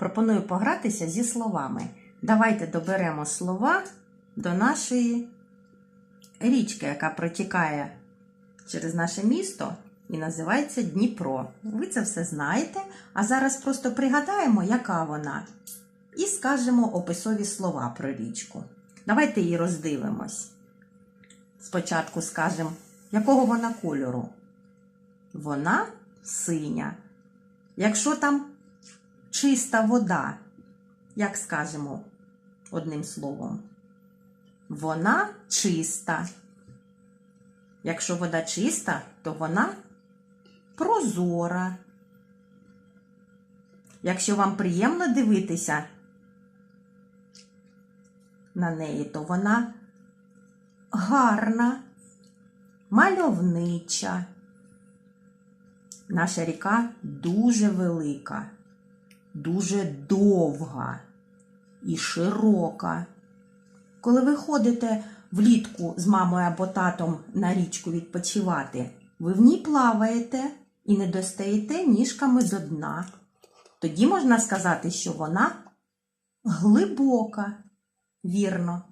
пропоную погратися зі словами. Давайте доберемо слова до нашої річки, яка протікає через наше місто і називається Дніпро. Ви це все знаєте, а зараз просто пригадаємо, яка вона, і скажемо описові слова про річку. Давайте її роздивимось. Спочатку скажемо, якого вона кольору. Вона синя. Якщо там чиста вода, як скажемо одним словом, вона чиста. Якщо вода чиста, то вона прозора. Якщо вам приємно дивитися на неї, то вона гарна, мальовнича. Наша ріка дуже велика, дуже довга і широка. Коли ви ходите влітку з мамою або татом на річку відпочивати, ви в ній плаваєте і не достаєте ніжками до дна. Тоді можна сказати, що вона глибока. Вірно.